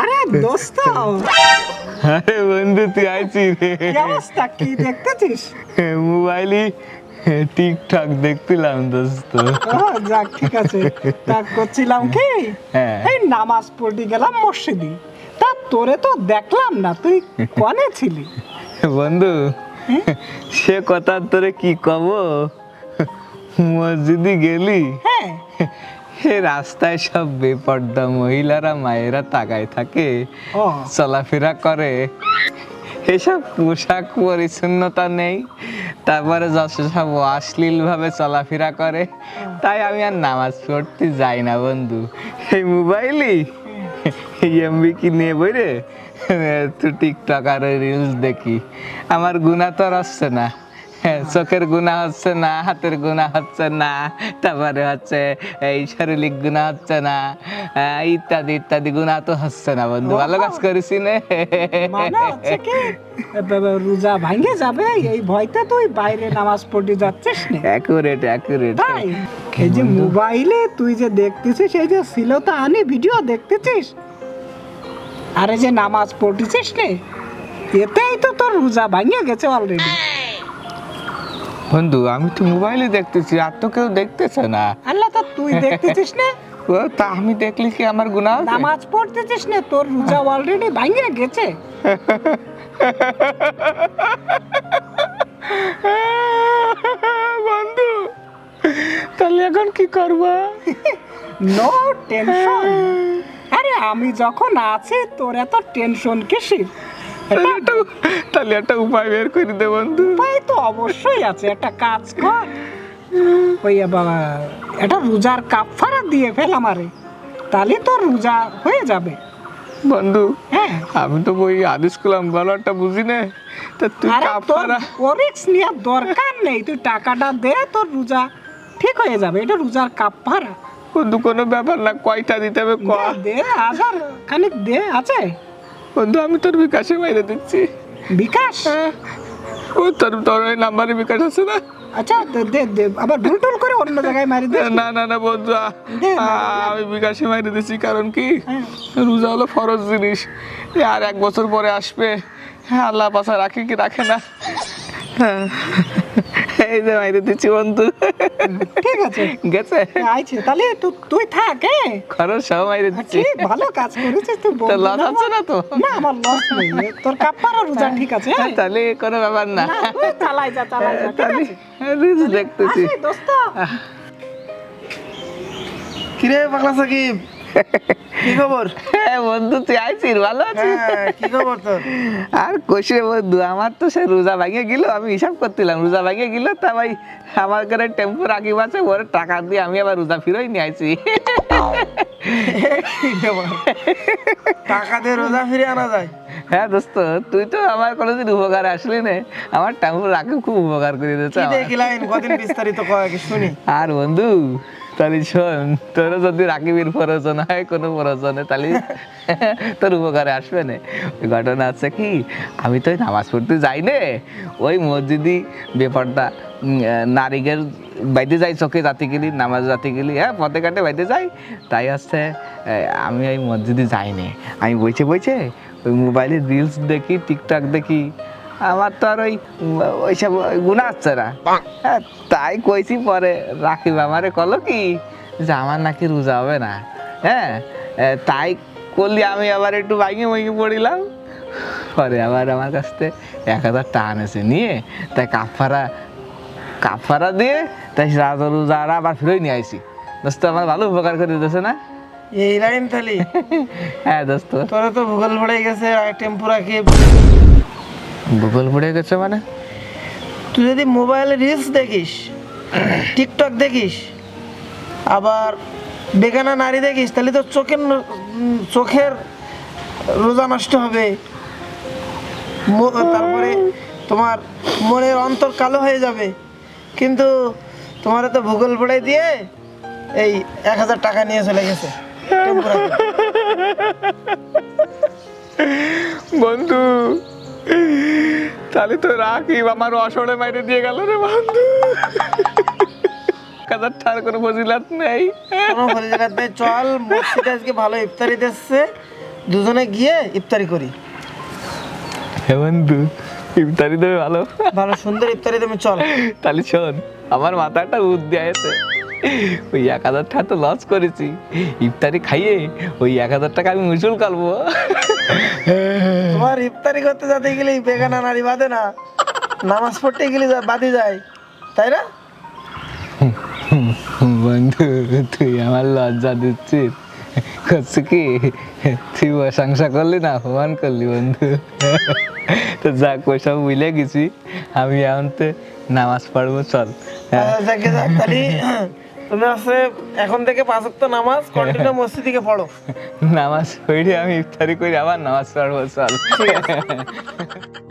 আরে দোস্ত। আরে বন্ধু তুই আইছি রে। কি অবস্থা? কি দেখতেছিস? মোবাইলে টিকটক দেখছিলাম দোস্ত। যাক ঠিক আছে। তা করছিলাম কি? হ্যাঁ। এই নামাজ পড়তে গেলাম মসজিদে। তা তোরে তো দেখলাম না তুই কনে ছিলি? বন্ধু সে কথা তোরে কি কব? মসজিদে গেলি? হ্যাঁ। হে রাস্তায় সব বেপর্দা মহিলারা মায়েরা তাকায় থাকে। চলাফেরা করে। এসব পোশাক পরিচ্ছন্নতা নেই। তারপরে যশোসব সব অশ্লীল ভাবে চলাফেরা করে, তাই আমি আর নামাজ পড়তে যাই না বন্ধু। এই মোবাইলই এমবি কি নিয়ে বইরে তুই টিকটক আর রিলস দেখি। আমার গুণা তো আর আসছে না। চোখের গুণা হচ্ছে না হাতের গুণা হচ্ছে না তারপরে হচ্ছে এই শারীরিক গুণা হচ্ছে না ইত্যাদি ইত্যাদি গুণা তো হচ্ছে না বন্ধু। ভালো কাজ করেছি মানে রোজা ভাঙে যাবে এই ভয়তে তুই বাইরে নামাজ পড়তে যাচ্ছিস না। অ্যাকুরেট অ্যাকুরেট এই যে মোবাইলে তুই যে দেখতেছিস এই যে ছিল তো আনি ভিডিও দেখতেছিস আরে যে নামাজ পড়তেছিস নে এতেই তো তোর রোজা ভাঙে গেছে অলরেডি বন্ধু আমি তো মোবাইলে দেখতেছি আর তো কেউ দেখতেছে না। আল্লাহ তা তুই দেখতেছিস না? ও তা আমি দেখলি কি আমার গুণা হবে? নামাজ পড়তেছিস না? তোর রোজা অলরেডি ভাঙে গেছে। বন্ধু তাহলে এখন কি করব? নো টেনশন আরে আমি যখন আছি তোর এত টেনশন কিসির? তাহলে একটা তাহলে একটা উপায় বের করে দে বন্ধু। উপায় তো অবশ্যই আছে একটা কাজ কর। ওই বাবা এটা রোজার কাপফারা দিয়ে ফেল আমারে। তাহলে তো রোজা হয়ে যাবে। বন্ধু হ্যাঁ। আমি তো বই আদেশ করলাম একটা বুঝি না। তা তুই কাপড়া ওরিক্স নেওয়ার দরকার নেই তুই টাকাটা দে তোর রোজা ঠিক হয়ে যাবে। এটা রোজার কাপফারা বন্ধু কোনো ব্যাপার না কয়টা দিতে হবে ক? দে হাজার খানিক দে আছে? বন্ধু আমি তোর বিকাশে মাইরে দিচ্ছি। বিকাশ? ও তোর তোর ওই নাম্বারে বিকাশ আছে না? আচ্ছা দে দে দে আবার ভুলটুল করে অন্য জায়গায় মারি দে। না না না বন্ধু আমি বিকাশে মাইরে দিচ্ছি কারণ কি? হ্যাঁ। রোজা হলো ফরজ জিনিস। এ আর এক বছর পরে আসবে। হ্যাঁ আল্লাহ পাশা রাখে কি রাখে না? হ্যাঁ। এই যে মাইরে দিচ্ছি বন্ধু। ঠিক আছে। গেছে? আইছে। তাহলে তুই তুই থাক হ্যাঁ খরচ সব মাইরে দিচ্ছি। ভালো কাজ করেছিস তুই তো বন্ধু লস হচ্ছে না তো? না আমার লস নেই। তোর কাপ্পারা রোজা ঠিক আছে হ্যাঁ? তাহলে কোনো ব্যাপার না। চালাই যা চালাই যা ঠিক আছে। রিলস দেখতেছি। আসি দোস্ত। কিরে পাগলা সাকিব? কি খবর? হ্যাঁ বন্ধু তুই আইছিস ভালো আছিস? হ্যাঁ কি খবর তোর? আর বন্ধু আমার তো সে রোজা ভাঙে গেল আমি হিসাব রোজা ভাঙে গেল তা ভাই আমার ঘরে টেম্পো রাখি আছে ওর টাকা দিয়ে আমি আবার রোজা ফিরোই নিয়ে আইছি। টাকা দিয়ে রোজা ফিরে আনা যায়? হ্যাঁ দোস্ত তুই তো আমার কোনোদিন উপকার আসলি না আমার টেম্পো রাখি খুব উপকার করে দিয়েছে আর বন্ধু তাহলে শোন, তোর যদি রাকিবের প্রয়োজন হয়, কোনো প্রয়োজনে তাহলে তোর উপকারে আসবে না। ঘটনা আছে কি, আমি তো নামাজ পড়তে যাই নে, ওই মসজিদি ব্যাপারটা নারীদের বাইতে যাই, চোখে জাতি গেলি, নামাজ জাতি গেলি হ্যাঁ পথে ঘাটে বাইতে যাই। তাই হচ্ছে আমি ওই মসজিদে যাই নে। আমি বইছে বইছে, ওই মোবাইলে রিলস দেখি টিকটক দেখি আমার তো আর ওই ওইসব গুণা হচ্ছে না। হ্যাঁ, তাই কইছি পরে রাখিব আমারে কলো কি যে আমার নাকি রোজা হবে না। হ্যাঁ তাই করলি আমি আবার একটু বাইকে বাইকে পড়িলাম। পরে আবার আমার কাছ থেকে এক হাজার টাকা এনেছে নিয়ে তাই কাফারা কাফারা দিয়ে তাই রাজা রোজারা আবার ফিরোই নিয়ে আইছি। দোস্ত আমার ভালো উপকার করে দিতেছে না? এই লাইন তালি। হ্যাঁ দোস্ত। তোরা তো ভূগোল পড়ে গেছে আর টেম্পু রাখি। গুগল পড়ে গেছে মানে? তুই যদি মোবাইলে রিলস দেখিস টিকটক দেখিস আবার বেগানা নারী দেখিস তাহলে তো চোখের চোখের রোজা নষ্ট হবে। ম- তারপরে তোমার মনের অন্তর কালো হয়ে যাবে। কিন্তু তোমার তো ভূগোল পড়ে দিয়ে এই এক হাজার টাকা নিয়ে চলে গেছে। বন্ধু তাহলে তো রাকিব আমার অসরে মাইরে দিয়ে গেল রে বন্ধু। কাজার ঠার কোনো ফজিলাত নেই। কোনো ফজিলাত নেই চল মসজিদে আজকে ভালো ইফতারি দিচ্ছে। দুজনে গিয়ে ইফতারি করি। হে বন্ধু ইফতারি দেবে ভালো? ভালো সুন্দর ইফতারি তুমি চল। তাহলে শোন আমার মাথাটা উদ্দি আছে। ওই এক হাজার টাকা তো লস করেছি। ইফতারি খাইয়ে ওই এক হাজার টাকা আমি মুসুল কালবো। তোমার ইফতারি করতে যেতে গেলে বেগানা নারী বাদে না। নামাজ পড়তে গেলে বাদে যায়। তাই না? বন্ধু তুই আমার লজ্জা দিচ্ছিস। করছি কি? তুই প্রশংসা করলি না অপমান করলি বন্ধু। তো যাক ওইসব বুঝলে গেছি। আমি এখন তো নামাজ পড়ব চল। তুমি আছে এখন থেকে পাঁচ ওয়াক্ত নামাজ কন্টিনিউ মসজিদ থেকে পড়ো। নামাজ পড়ে আমি ইফতারি করি আবার নামাজ পড়ব চল।